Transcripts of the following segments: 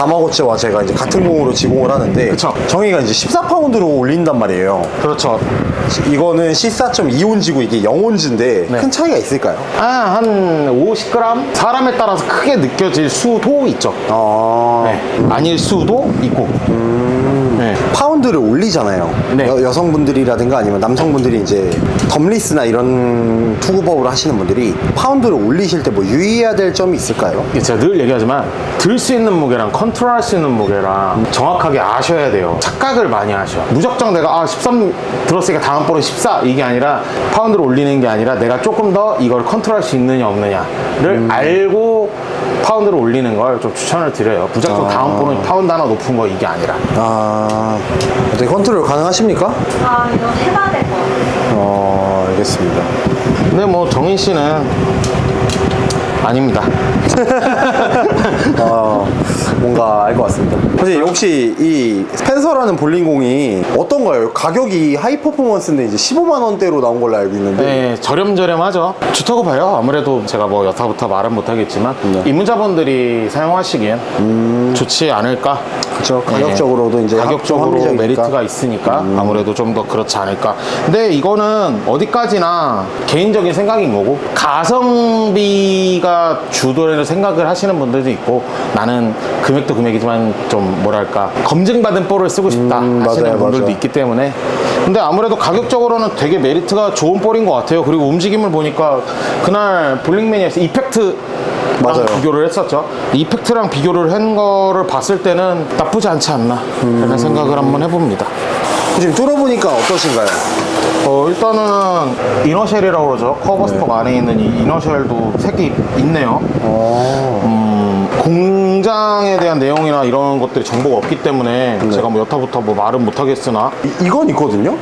다마고치와 제가 이제 같은 공으로 지공을 하는데 그쵸. 정의가 이제 14파운드로 올린단 말이에요. 그렇죠. 이거는 C4.2온지고 이게 0온지인데 네. 큰 차이가 있을까요? 아, 한 50g? 사람에 따라서 크게 느껴질 수도 있죠. 아, 네. 아닐 수도 있고. 네. 파운드를 올리잖아요. 네. 여, 성분들이라든가 아니면 남성분들이 이제 덤리스나 이런 투구법을 하시는 분들이 파운드를 올리실 때 뭐 유의해야 될 점이 있을까요? 이게 제가 늘 얘기하지만 들 수 있는 무게랑 컨트롤할 수 있는 무게랑 정확하게 아셔야 돼요. 착각을 많이 하셔. 무작정 내가 아 13 들었으니까 다음 볼은 14 이게 아니라 파운드를 올리는 게 아니라 내가 조금 더 이걸 컨트롤할 수 있느냐 없느냐를 알고 파운드를 올리는 걸 좀 추천을 드려요. 무작정 다음 볼은 파운드 하나 높은 거 이게 아니라. 아, 어떻게 컨트롤 가능하십니까? 아, 이거 해봐야 될 것 같아요. 어, 알겠습니다. 근데 뭐 정인 씨는 아닙니다. 어, 뭔가 알 것 같습니다. 선생님, 혹시 이 스펜서라는 볼링공이 어떤가요? 가격이 하이 퍼포먼스인데 이제 15만 원대로 나온 걸로 알고 있는데. 네, 저렴저렴하죠. 좋다고 봐요. 아무래도 제가 뭐 여타부터 말은 못하겠지만 네. 입문자분들이 사용하시기엔 좋지 않을까. 그렇죠. 가격적으로도 이제 가격적으로. 음. 메리트가 있으니까 아무래도 좀 더 그렇지 않을까. 근데 이거는 어디까지나 개인적인 생각인 거고 가성비가 주도를 생각을 하시는 분들도 있고 나는 금액도 금액이지만 좀 뭐랄까 검증받은 볼을 쓰고 싶다 음, 하시는 맞아요, 분들도 맞아요. 있기 때문에 근데 아무래도 가격적으로는 되게 메리트가 좋은 볼인 것 같아요. 그리고 움직임을 보니까 그날 볼링매니아에서 이펙트 맞아요. 비교를 했었죠. 이펙트랑 비교를 한 거를 봤을 때는 나쁘지 않지 않나 음. 라는 생각을 한번 해봅니다. 지금 뚫어보니까 어떠신가요? 어, 일단은 이너쉘이라고 그러죠. 커버스톡 네. 안에 있는 이 이너쉘도 색이 있네요. 어, 음, 공장에 대한 내용이나 이런 것들이 정보가 없기 때문에 네. 제가 뭐 여타부터 뭐 말은 못하겠으나 이, 이건 있거든요?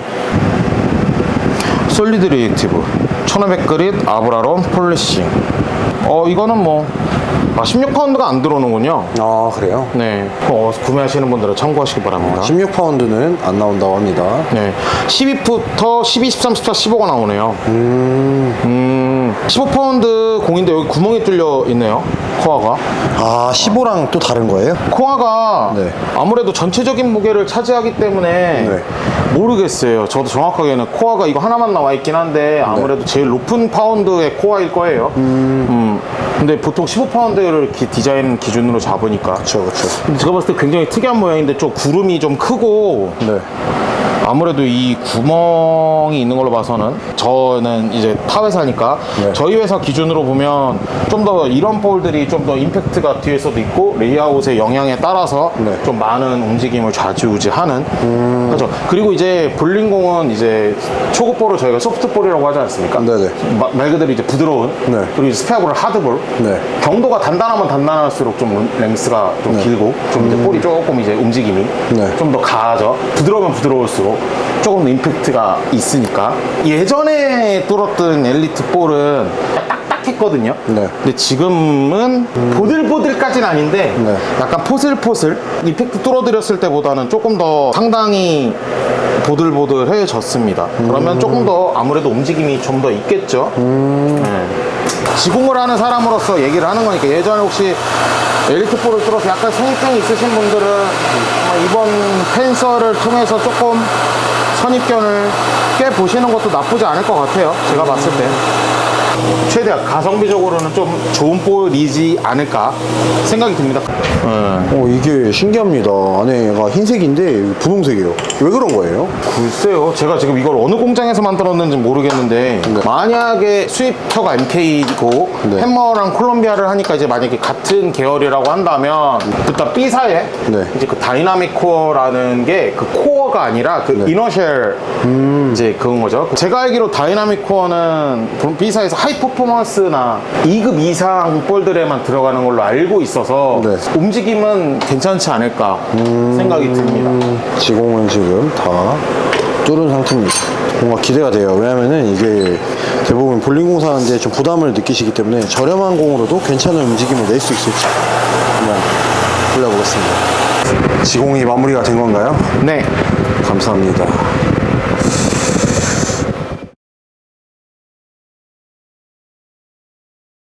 솔리드 리액티브 1500그릿 아브라론 폴리싱 어 이거는 뭐 아, 16파운드가 안 들어오는군요 아, 그래요? 네 어, 구매하시는 분들은 참고하시기 바랍니다 16파운드는 안 나온다고 합니다. 네 12부터 12, 13, 14, 15가 나오네요 음 15파운드 공인데 여기 구멍이 뚫려 있네요 코어가 아, 15랑 또 다른 거예요? 코어가 네. 아무래도 전체적인 무게를 차지하기 때문에 네. 모르겠어요. 저도 정확하게는 코어가 이거 하나만 나와 있긴 한데 아무래도 제일 높은 파운드의 코어일 거예요. 음. 근데 보통 15파운드를 디자인 기준으로 잡으니까. 그쵸, 그쵸. 근데 제가 봤을 때 굉장히 특이한 모양인데 좀 구름이 좀 크고 네. 아무래도 이 구멍이 있는 걸로 봐서는 저는 이제 타 회사니까 네. 저희 회사 기준으로 보면 좀 더 이런 볼들이 좀 더 임팩트가 뒤에서도 있고 레이아웃의 영향에 따라서 네. 음. 좀 많은 움직임을 좌지우지하는 그렇죠. 그리고 이제 볼링공은 이제 초급볼을 저희가 소프트볼이라고 하지 않습니까? 네네. 마- 말 그대로 이제 부드러운 네. 그리고 이제 스페어볼은 하 드볼 네. 경도가 단단하면 단단할수록 좀 랭스가 좀 길고 좀 이제 볼이 조금 이제 움직임이 네. 좀 더 가죠. 부드러우면 부드러울수록 조금 더 임팩트가 있으니까. 예전에 뚫었던 엘리트 볼은 딱딱했거든요. 네. 근데 지금은 보들보들까지는 아닌데 네. 약간 포슬포슬 임팩트 뚫어드렸을 때보다는 조금 더 상당히 보들보들해졌습니다. 그러면 조금 더 아무래도 움직임이 좀 더 있겠죠. 네. 지공을 하는 사람으로서 얘기를 하는 거니까 예전에 혹시 엘리트 볼을 뚫어서 약간 선입견이 있으신 분들은 이번 펜서를 통해서 조금 선입견을 깨 보시는 것도 나쁘지 않을 것 같아요. 제가 봤을 때. 최대한 가성비적으로는 좀 좋은 볼이지 않을까 생각이 듭니다. 네. 어, 이게 신기합니다. 안에가 흰색인데 분홍색이에요. 왜 그런 거예요? 글쎄요. 제가 지금 이걸 어느 공장에서 만들었는지 모르겠는데 만약에 수입처가 MK고 네. 햄머랑 콜롬비아를 하니까 이제 만약에 같은 계열이라고 한다면 일단 B사에 네. 이제 그 다이나믹 코어라는 게 그 코어가 아니라 그 네. 이너쉘 음. 이제 그건 거죠. 제가 알기로 다이나믹 코어는 B사에서 하이 퍼포먼스나 2급 이상 볼들에만 들어가는 걸로 알고 있어서 네. 움직임은 괜찮지 않을까 생각이 듭니다. 지공은 지금 다 뚫은 상태입니다. 뭔가 기대가 돼요. 왜냐면은 이게 대부분 볼링 공 사는데 좀 부담을 느끼시기 때문에 저렴한 공으로도 괜찮은 움직임을 낼 수 있을지 한번 돌려보겠습니다. 지공이 마무리가 된 건가요? 네. 감사합니다.